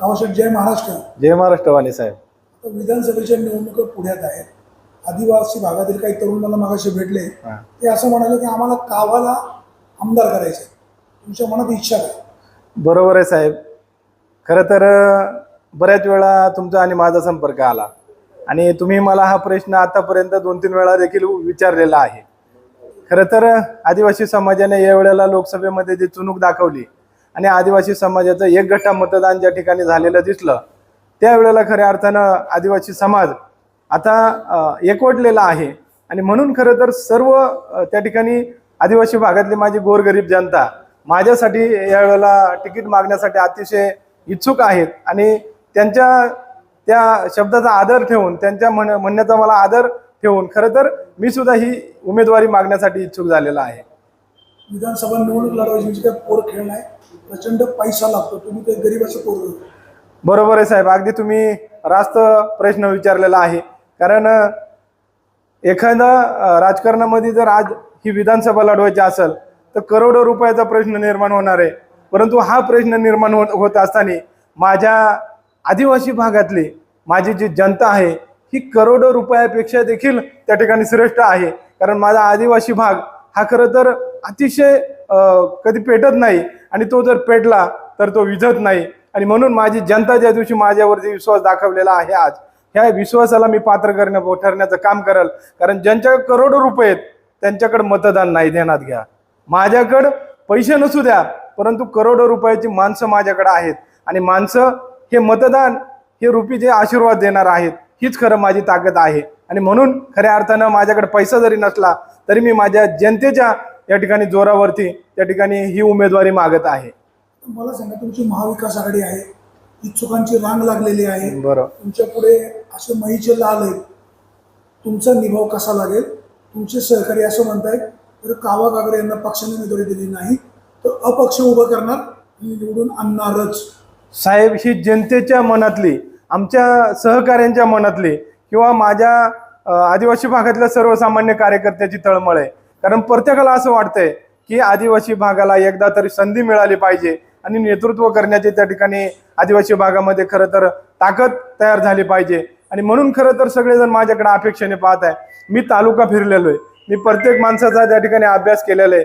कावशेठ जय महाराष्ट्र. जय महाराष्ट्रवाणी साहेब. आता विधानसभेच्या निवडणुका पुढ्यात आहेत. आदिवासी भागातील काही तरुण मला मागाशी भेटले. हा. ते असं म्हणाले की आम्हाला कावाला आमदार करायचं आहे तुमच्या मनात इच्छा काय? बरोबर आहे साहेब. खरं तर बऱ्याच वेळा तुमचा आणि माझा संपर्क आला. आणि तुम्ही मला हा प्रश्न आतापर्यंत दोन तीन वेळा देखील विचारलेला आहे. खरं तर आदिवासी समाजाने या वेळेला लोकसभेमध्ये जी चुणूक दाखवली आणि आदिवासी समाजाचं एक गठ्ठा मतदान ज्या ठिकाणी झालेलं दिसलं त्यावेळेला खऱ्या अर्थानं आदिवासी समाज आता एकवटलेला आहे. आणि म्हणून खरं तर सर्व त्या ठिकाणी आदिवासी भागातली माझी गोरगरीब जनता माझ्यासाठी यावेळेला तिकीट मागण्यासाठी अतिशय इच्छुक आहेत. आणि त्यांच्या त्या शब्दाचा आदर ठेवून त्यांच्या म्हण म्हणण्याचा मला आदर ठेवून खरं तर मी सुद्धा ही उमेदवारी मागण्यासाठी इच्छुक झालेला आहे. विधानसभा निवडणूक लढवायची पोर खेळ नाही प्रचंड पैसा लागतो. तुम्ही काही गरीबाचं पोर बरोबर आहे साहेब. अगदी तुम्ही रास्त प्रश्न विचारलेला आहे. कारण अ, एखादा राजकारणामध्ये जर आज ही विधानसभा लढवायची असेल तर करोडो रुपयाचा प्रश्न निर्माण होणार आहे. परंतु हा प्रश्न निर्माण होत होत असताना माझ्या आदिवासी भागातली माझी जी जनता आहे ही करोडो रुपयापेक्षा देखील त्या ठिकाणी श्रेष्ठ आहे. कारण माझा आदिवासी भाग हा खरं तर अतिशय कधी पेटत नाही आणि तो जर पेटला तर तो विझत नाही. आणि म्हणून माझी जनता ज्या दिवशी माझ्यावरती विश्वास दाखवलेला आहे आज ह्या विश्वासाला मी पात्र करण्या ठरण्याचं काम करेल. कारण ज्यांच्याकडे करोडो रुपये आहेत त्यांच्याकडे मतदान नाही ध्यानात घ्या. माझ्याकडं पैसे नसू द्या परंतु करोडो रुपयाची माणसं माझ्याकडे आहेत. आणि माणसं हे मतदान हे रुपी जे आशीर्वाद देणार आहेत हीच खरं माझी ताकद आहे. आणि म्हणून खऱ्या अर्थानं माझ्याकडे पैसा जरी नसला तरी मी माझ्या जनतेच्या या ठिकाणी जोरावरती त्या ठिकाणी ही उमेदवारी मागत आहे. मला सांगा तुमची महाविकास आघाडी आहे इच्छुकांची रांग लागलेली आहे. बरं. तुमच्यापुढे असे महीचे लाल आहेत. तुमचा निभाव कसा लागेल? तुमचे सहकारी असं म्हणतायत तर कावा कागरे यांना पक्षाने उमेदवारी दिली नाही तर अपक्ष उभं करणार निवडून आणणारच. साहेब ही जनतेच्या मनातली आमच्या सहकाऱ्यांच्या मनातली किंवा माझ्या आदिवासी भागातल्या सर्वसामान्य कार्यकर्त्याची तळमळ आहे. कारण प्रत्येकाला असं वाटतंय की आदिवासी भागाला एकदा तरी संधी मिळाली पाहिजे आणि नेतृत्व करण्याची त्या ठिकाणी आदिवासी भागामध्ये खरं तर ताकद तयार झाली पाहिजे. आणि म्हणून खरं तर सगळेजण माझ्याकडे अपेक्षेने पाहत आहे. मी तालुका फिरलेलो आहे. मी प्रत्येक माणसाचा त्या ठिकाणी अभ्यास केलेला आहे.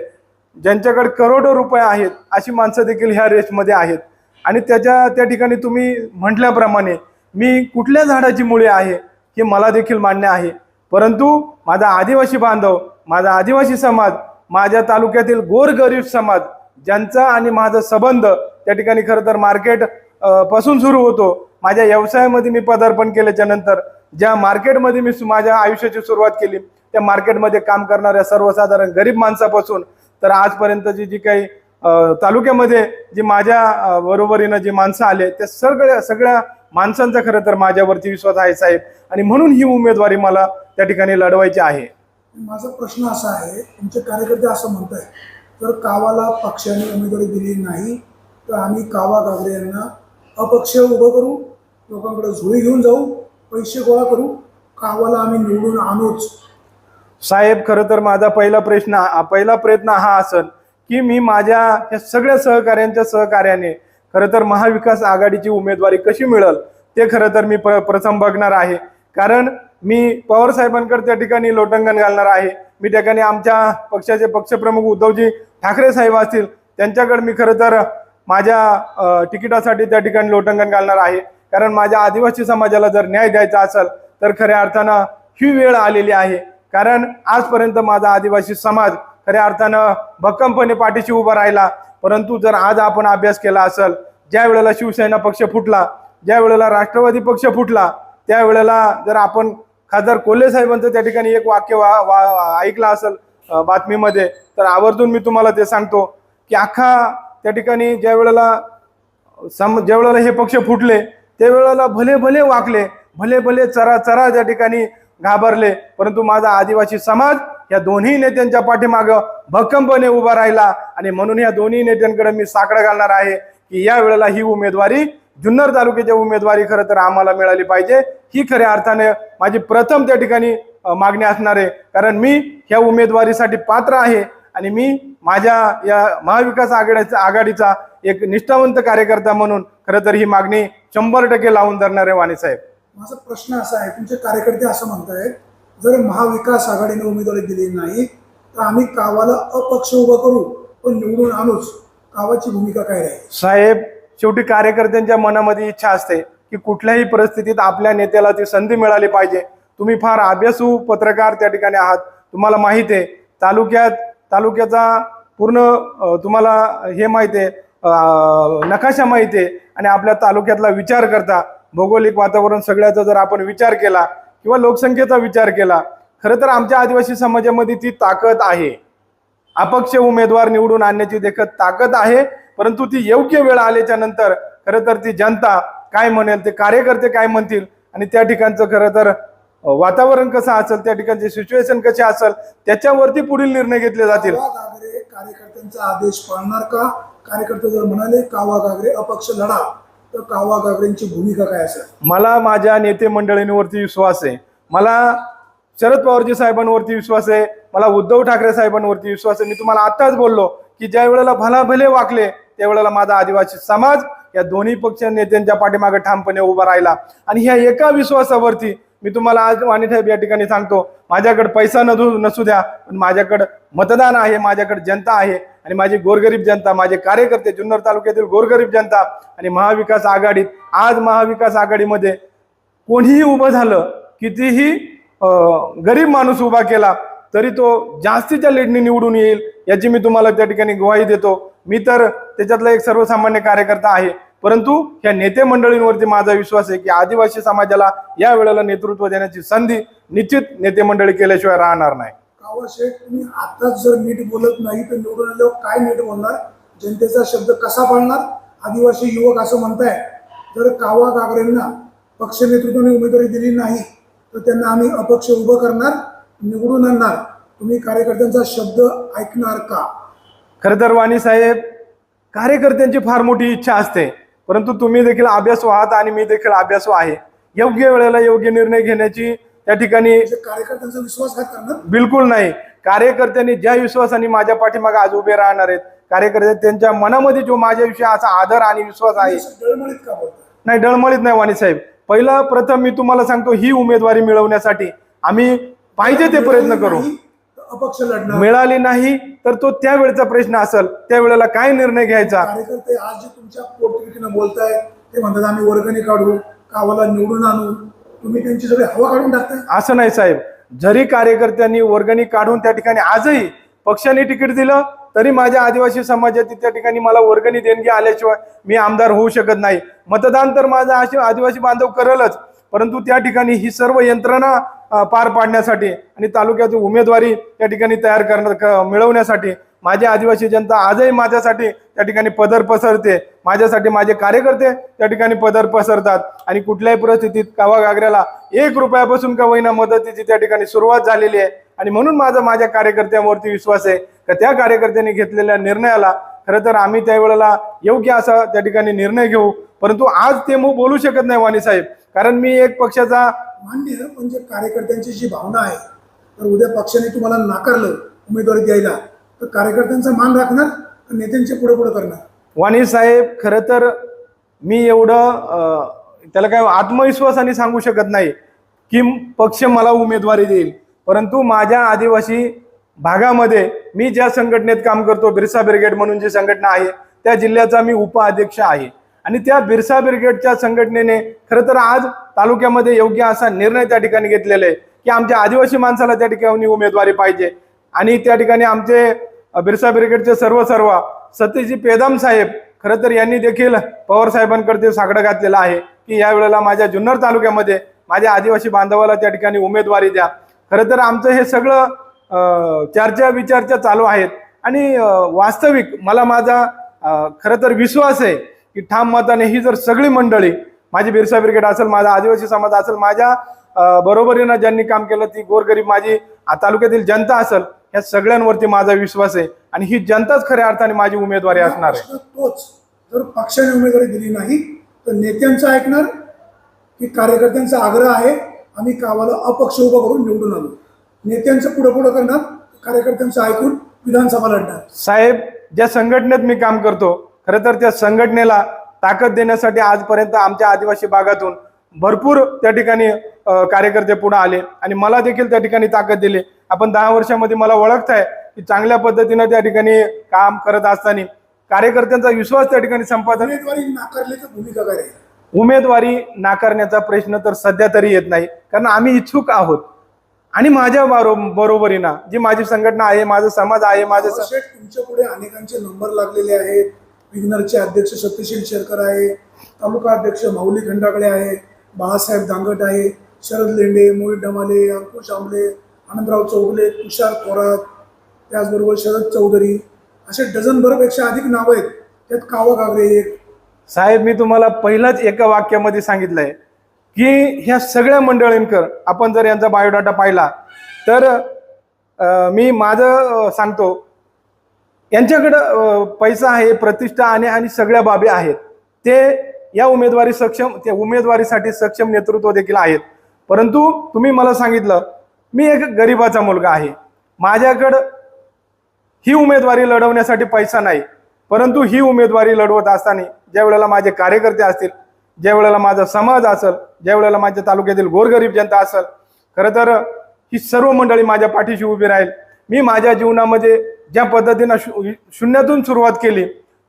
ज्यांच्याकडे करोडो रुपये आहेत अशी माणसं देखील ह्या रेसमध्ये आहेत. आणि त्याच्या त्या ठिकाणी तुम्ही म्हटल्याप्रमाणे मी कुठल्या झाडाची मुळे आहे हे मला देखील मान्य आहे. परंतु माझा आदिवासी बांधव माझा आदिवासी समाज माझ्या तालुक्यातील गोरगरीब समाज ज्यांचा आणि माझा संबंध त्या ठिकाणी खरं तर मार्केटपासून सुरू होतो. माझ्या व्यवसायामध्ये मी पदार्पण केल्याच्यानंतर ज्या मार्केटमध्ये मी माझ्या आयुष्याची सुरुवात केली त्या मार्केटमध्ये काम करणाऱ्या सर्वसाधारण गरीब माणसापासून तर आजपर्यंतची जी काही तालुक्यामध्ये जी माझ्या बरोबरीनं जी माणसं आले त्या सगळ्या सगळ्या माणसांचा खरं तर माझ्यावरती विश्वास आहे साहेब. आणि म्हणून ही उमेदवारी मला त्या ठिकाणी लढवायची आहे. माझा प्रश्न असा आहे तुमचे कार्यकर्ते असं म्हणत आहे तर कावाला पक्षाने उमेदवारी दिली नाही तर आम्ही कावा गावरे यांना अपक्ष उभं करू लोकांकडे झोळी घेऊन जाऊ पैसे गोळा करू कावाला आम्ही निवडून आणूच. साहेब खरं तर माझा पहिला प्रश्न हा- पहिला प्रयत्न हा असेल की मी माझ्या या सगळ्या सहकार्यांच्या सहकार्याने खरं तर महाविकास आघाडीची उमेदवारी कशी मिळेल ते खरं तर मी प्र प्रथम बघणार आहे. कारण मी पवार साहेबांकडे त्या ठिकाणी लोटंगण घालणार आहे. मी त्या ठिकाणी आमच्या पक्षाचे पक्षप्रमुख उद्धवजी ठाकरे साहेब असतील त्यांच्याकडे मी खरं तर माझ्या तिकिटासाठी त्या ठिकाणी लोटंगण घालणार आहे. कारण माझ्या आदिवासी समाजाला जर न्याय द्यायचा असेल तर खऱ्या अर्थानं ही वेळ आलेली आहे. कारण आजपर्यंत माझा आदिवासी समाज खऱ्या अर्थानं भक्कमपणे पाठीशी उभा राहिला. परंतु जर आज आपण अभ्यास केला असेल ज्या वेळेला शिवसेना पक्ष फुटला ज्या वेळेला राष्ट्रवादी पक्ष फुटला त्यावेळेला जर आपण खासदार कोल्हे साहेबांचं त्या ठिकाणी एक वाक्य वा, वा ऐकलं असेल बातमीमध्ये. तर आवर्जून मी तुम्हाला ते सांगतो की अख्खा त्या ठिकाणी ज्या वेळेला सम ज्या वेळेला हे पक्ष फुटले त्यावेळेला भले भले वाकले भले भले चरा चरा त्या ठिकाणी घाबरले परंतु माझा आदिवासी समाज या दोन्ही नेत्यांच्या पाठीमागं भक्कमपणे उभा राहिला आणि म्हणून या दोन्ही नेत्यांकडे मी साकडं घालणार आहे की या वेळेला ही उमेदवारी जुन्नर तालुक्याची उमेदवारी खरं तर आम्हाला मिळाली पाहिजे. ही खऱ्या अर्थाने माझी प्रथम त्या ठिकाणी मागणी असणार आहे. कारण मी ह्या उमेदवारीसाठी पात्र आहे आणि मी माझ्या या महाविकास आघाडीचा आघाडीचा एक निष्ठावंत कार्यकर्ता म्हणून खरं तर ही मागणी शंभर टक्के लावून धरणार आहे वाणी साहेब. माझा प्रश्न असा आहे तुमचे कार्यकर्ते असं म्हणतायत जर महाविकास आघाडीने उमेदवारी दिली नाही तर आम्ही कावाला अपक्ष उभा करू पण निवडून आणूच. कावाची भूमिका काय राहील? साहेब शेवटी कार्यकर्त्यांच्या मनामध्ये इच्छा असते की कुठल्याही परिस्थितीत आपल्या नेत्याला ती संधी मिळाली पाहिजे. तुम्ही फार अभ्यासू पत्रकार त्या ठिकाणी आहात. तुम्हाला माहीत आहे तालुक्यात तालुक्याचा पूर्ण तुम्हाला हे माहिती आहे नकाशा माहिती आहे आणि आपल्या तालुक्यातला विचार करता भौगोलिक वातावरण सगळ्याचा जर आपण विचार केला किंवा लोकसंख्येचा विचार केला खरं तर आमच्या आदिवासी समाजामध्ये ती ताकद आहे. अपक्ष उमेदवार निवडून आणण्याची देखत ताकद आहे. परंतु ती योग्य वेळ आल्याच्यानंतर खरं तर ती जनता काय म्हणेल ते कार्यकर्ते काय म्हणतील आणि त्या ठिकाणचं खरं तर वातावरण कसं असेल त्या ठिकाणचे सिच्युएशन कसे असेल त्याच्यावरती पुढील निर्णय घेतले जातील. कार्यकर्त्यांचा आदेश पाळणार का? कार्यकर्ते जर म्हणाले कावा गागरे अपक्ष लढा तर कावा गागरेंची भूमिका काय असेल? मला माझ्या नेते मंडळींवरती विश्वास आहे. मला शरद पवारजी साहेबांवरती विश्वास आहे. मला उद्धव ठाकरे साहेबांवरती विश्वास आहे. मी तुम्हाला आत्ताच बोललो की ज्या वेळेला भला भले वाकले त्यावेळेला माझा आदिवासी समाज या दोन्ही पक्ष नेत्यांच्या पाठीमागे ठामपणे उभा राहिला. आणि ह्या एका विश्वासावरती मी तुम्हाला आज वाणीसाहेब या ठिकाणी सांगतो. माझ्याकडे पैसा नसू नसू द्या पण माझ्याकडे मतदान आहे माझ्याकडे जनता आहे. आणि माझी गोरगरीब जनता माझे कार्यकर्ते जुन्नर तालुक्यातील गोरगरीब जनता आणि महाविकास आघाडीत आज महाविकास आघाडीमध्ये कोणीही उभं झालं कितीही गरीब माणूस उभा केला तरी तो जास्तीच्या लीडने निवडून येईल याची मी तुम्हाला त्या ठिकाणी ग्वाही देतो. मी तर त्याच्यातला एक सर्वसामान्य कार्यकर्ता आहे. परंतु या नेते मंडळींवरती माझा विश्वास आहे की आदिवासी समाजाला या वेळेला नेतृत्व देण्याची संधी निश्चित नेते मंडळी केल्याशिवाय राहणार नाही. कावा तुम्ही आताच जर नीट बोलत नाही तर निवडून आल्यावर काय नीट बोलणार? जनतेचा शब्द कसा पाळणार? आदिवासी युवक असं म्हणताय जर कावा काकरेंना पक्ष नेतृत्वाने उमेदवारी दिली नाही तर त्यांना आम्ही अपक्ष उभं करणार निवडून आणणार. तुम्ही कार्यकर्त्यांचा शब्द ऐकणार का? खरं तर वाणी साहेब कार्यकर्त्यांची फार मोठी इच्छा असते. परंतु तुम्ही देखील अभ्यासू आहात आणि मी देखील अभ्यासू आहे. योग्य वेळेला योग्य निर्णय घेण्याची त्या ठिकाणी म्हणजे कार्यकर्त्यांचा विश्वासघात करणार बिलकुल नाही. कार्यकर्त्यांनी ज्या विश्वासाने माझ्या पाठीमागे आज उभे राहणार आहेत कार्यकर्ते त्यांच्या मनामध्ये जो माझ्याविषयी असा आदर आणि विश्वास आहे. असं डळमळीत का बोलतात नाही डळमळीत नाही वाणी साहेब. पहिला प्रथम मी तुम्हाला सांगतो ही उमेदवारी मिळवण्यासाठी आम्ही पाहिजे ते प्रयत्न करू. अपक्ष लढणार. मिळाली नाही तर तो त्यावेळेचा प्रश्न असेल. त्यावेळेला काय निर्णय घ्यायचा? कार्यकर्ते आज जे तुमच्या पोटतिकीनं बोलताय ते म्हणतात आम्ही वर्गणी काढू कावाला निवडून आणू. तुम्ही त्यांची सगळी हवा काढून टाकताय? असं नाही साहेब. जरी कार्यकर्त्यांनी वर्गणी काढून त्या ठिकाणी आजही पक्षाने तिकीट दिलं तरी माझ्या आदिवासी समाजातील त्या ठिकाणी मला वर्गणी देणगी आल्याशिवाय मी आमदार होऊ शकत नाही. मतदान तर माझा आदिवासी बांधव करलच परंतु त्या ठिकाणी ही सर्व यंत्रणा पार पाडण्यासाठी आणि तालुक्याची उमेदवारी त्या ठिकाणी तयार करण्या क- मिळवण्यासाठी माझी आदिवासी जनता आजही माझ्यासाठी त्या ठिकाणी पदर पसरते. माझ्यासाठी माझे कार्यकर्ते त्या ठिकाणी पदर पसरतात. आणि कुठल्याही परिस्थितीत कावा गागऱ्याला एक रुपयापासून का होईना मदतीची त्या ठिकाणी सुरुवात झालेली आहे. आणि म्हणून माझा माझ्या कार्यकर्त्यांवरती विश्वास आहे का त्या कार्यकर्त्यांनी घेतलेल्या निर्णयाला खरं तर आम्ही त्यावेळेला योग्य असा त्या ठिकाणी निर्णय घेऊ. परंतु आज ते मग बोलू शकत नाही वाणी साहेब. कारण मी एक पक्षाचा मान्य म्हणजे कार्यकर्त्यांची जी भावना आहे तर उद्या पक्षाने तुम्हाला नाकारलं उमेदवारी द्यायला तर कार्यकर्त्यांचा मान राखणार तर नेत्यांचे पुढे पुढे करणार? वाणी साहेब खरं तर मी एवढं त्याला काय आत्मविश्वासाने सांगू शकत नाही की पक्ष मला उमेदवारी देईल. परंतु माझ्या आदिवासी भागामध्ये मी ज्या संघटनेत काम करतो बिरसा ब्रिगेड म्हणून जी संघटना आहे त्या जिल्ह्याचा मी उपाध्यक्ष आहे. आणि त्या बिरसा ब्रिगेडच्या संघटनेने खरं तर आज तालुक्यामध्ये योग्य असा निर्णय त्या ठिकाणी घेतलेला आहे की आमच्या आदिवासी माणसाला त्या ठिकाणी उमेदवारी पाहिजे. आणि त्या ठिकाणी आमचे बिरसा ब्रिगेडचे सर्व सर्व सतीजी पेदाम साहेब खरं तर यांनी देखील पवार साहेबांकडे साकडं घातलेलं आहे की या वेळेला माझ्या जुन्नर तालुक्यामध्ये माझ्या आदिवासी बांधवाला त्या ठिकाणी उमेदवारी द्या. खरं तर आमचं हे सगळं चर्चा विचारच्या चालू आहेत. आणि वास्तविक मला माझा खरं तर विश्वास आहे की ठाम मताने ही जर सगळी मंडळी माझी बिरसा ब्रिगेड असेल माझा आदिवासी समाज असेल माझ्या बरोबरीनं ज्यांनी काम केलं ती गोरगरीब माझी तालुक्यातील जनता असेल या सगळ्यांवरती माझा विश्वास आहे. आणि ही जनताच खऱ्या अर्थाने माझी उमेदवारी असणार आहे. तोच. जर पक्षाने उमेदवारी दिली नाही तर नेत्यांचं ऐकणार की कार्यकर्त्यांचा आग्रह आहे आम्ही कावाला अपक्ष उभा करून निवडून आलो. नेत्यांचं पुढे पुढे करणार कार्यकर्त्यांचं ऐकून विधानसभा लढणार. साहेब ज्या संघटनेत मी काम करतो खरं तर त्या संघटनेला ताकद देण्यासाठी आजपर्यंत आमच्या आदिवासी भागातून भरपूर त्या ठिकाणी कार्यकर्ते पुढे आले आणि मला देखील त्या ठिकाणी ताकद दिली. आपण दहा वर्षामध्ये मला ओळखताय की चांगल्या पद्धतीनं त्या ठिकाणी काम करत असताना कार्यकर्त्यांचा विश्वास त्या ठिकाणी संपादन भूमिका काय आहे उमेदवारी नाकारण्याचा प्रश्न तर सध्या तरी येत नाही कारण आम्ही इच्छुक आहोत. आणि माझ्या बरो बरोबरीनं जी माझी संघटना आहे माझा समाज आहे माझं तुमच्यापुढे अनेकांचे नंबर लागलेले आहेत. विग्नरचे अध्यक्ष सत्यशील शेरकर आहे तालुका अध्यक्ष माऊली खंडाकडे आहे बाळासाहेब दांगट आहे शरद लेंडे मोहित डमाले अंकुश आंबले आनंदराव चौगले तुषार थोरात त्याचबरोबर शरद चौधरी असे डझनभरपेक्षा अधिक नावं आहेत. त्यात कावा कागरे एक. साहेब मी तुम्हाला पहिलाच एका वाक्यामध्ये सांगितलंय की ह्या सगळ्या मंडळींकर आपण जर यांचा बायोडाटा पाहिला तर मी माझं सांगतो यांच्याकडं पैसा आहे प्रतिष्ठा आणि आणि सगळ्या बाबी आहेत. ते या उमेदवारी सक्षम त्या उमेदवारीसाठी सक्षम नेतृत्व देखील आहेत. परंतु तुम्ही मला सांगितलं मी एक गरिबाचा मुलगा आहे. माझ्याकडं ही उमेदवारी लढवण्यासाठी पैसा नाही. परंतु ही उमेदवारी लढवत असताना ज्या वेळेला माझे कार्यकर्ते असतील ज्या वेळेला माझा समाज असेल ज्या वेळेला माझ्या तालुक्यातील गोरगरीब जनता असेल खरं तर ही सर्व मंडळी माझ्या पाठीशी उभी राहील. मी माझ्या जीवनामध्ये ज्या पद्धतीनं शू- शून्यातून सुरुवात केली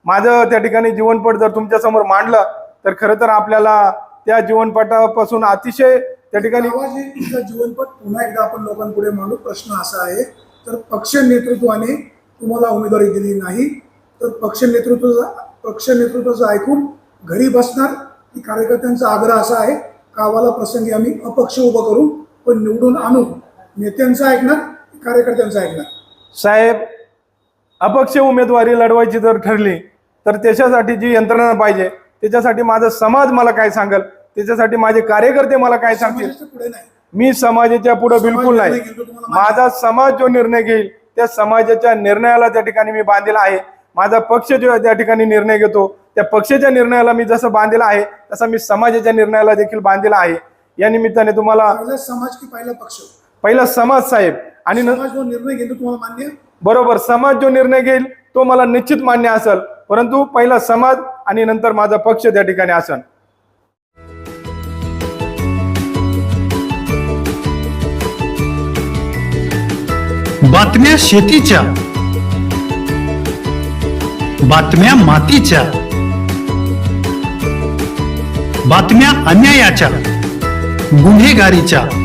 माझं त्या ठिकाणी जीवनपट जर तुमच्यासमोर मांडलं तर खरं तर आपल्याला त्या जीवनपटापासून अतिशय त्या ठिकाणी जीवनपट पुन्हा एकदा आपण लोकांपुढे मांडू. प्रश्न असा आहे तर पक्ष नेतृत्वाने तुम्हाला उमेदवारी दिली नाही तर पक्ष नेतृत्व पक्ष नेतृत्वाचं ऐकून घरी बसणार की कार्यकर्त्यांचा आग्रह असा आहे. गावाला प्रसंगी आम्ही अपक्ष उभं करू पण निवडून आणू नेत्यांचं ऐकणार की कार्यकर्त्यांचं ऐकणार. साहेब अपक्ष उमेदवारी लढवायची जर ठरली तर त्याच्यासाठी जी यंत्रणा पाहिजे त्याच्यासाठी माझा समाज मला काय सांगेल? त्याच्यासाठी माझे कार्यकर्ते मला काय सांगतील? मी समाजाच्या पुढे बिलकुल नाही. माझा समाज जो निर्णय घेईल त्या समाजाच्या निर्णयाला त्या ठिकाणी मी बांधलेला आहे. माझा पक्ष जो त्या ठिकाणी निर्णय घेतो. त्या पक्षाच्या निर्णयाला मी जसं बांधलेला आहे तसा मी समाजाच्या निर्णयाला देखील बांधलेला आहे. या निमित्ताने तुम्हाला समाज की पहिला पक्ष? पहिला समाज साहेब. आणि निर्णय घेतो तुम्हाला मान्य? बरोबर समाज जो निर्णय घेईल तो मला निश्चित मान्य असेल. परंतु पहिला समाज आणि नंतर माझा पक्ष त्या ठिकाणी असेल बातम्या शेतीच्या. बातम्या मातीच्या. बातम्या अन्यायाच्या. गुन्हेगारीच्या.